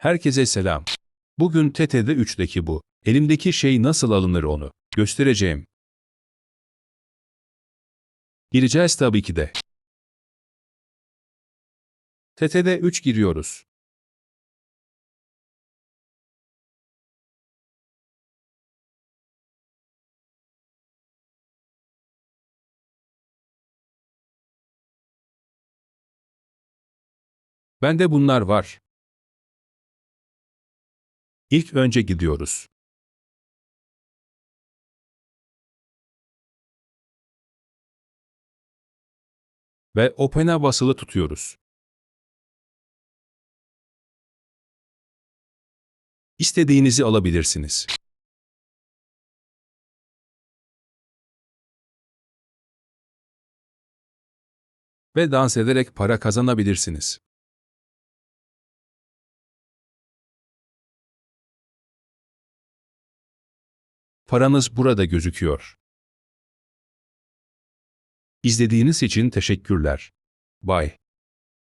Herkese selam. Bugün TT'de 3'teki bu. Elimdeki şey nasıl alınır onu göstereceğim. Gireceğiz tabii ki de. TT'de 3 giriyoruz. Bende bunlar var. İlk önce gidiyoruz. Ve Open'a basılı tutuyoruz. İstediğinizi alabilirsiniz. Ve dans ederek para kazanabilirsiniz. Paranız burada gözüküyor. İzlediğiniz için teşekkürler. Bye.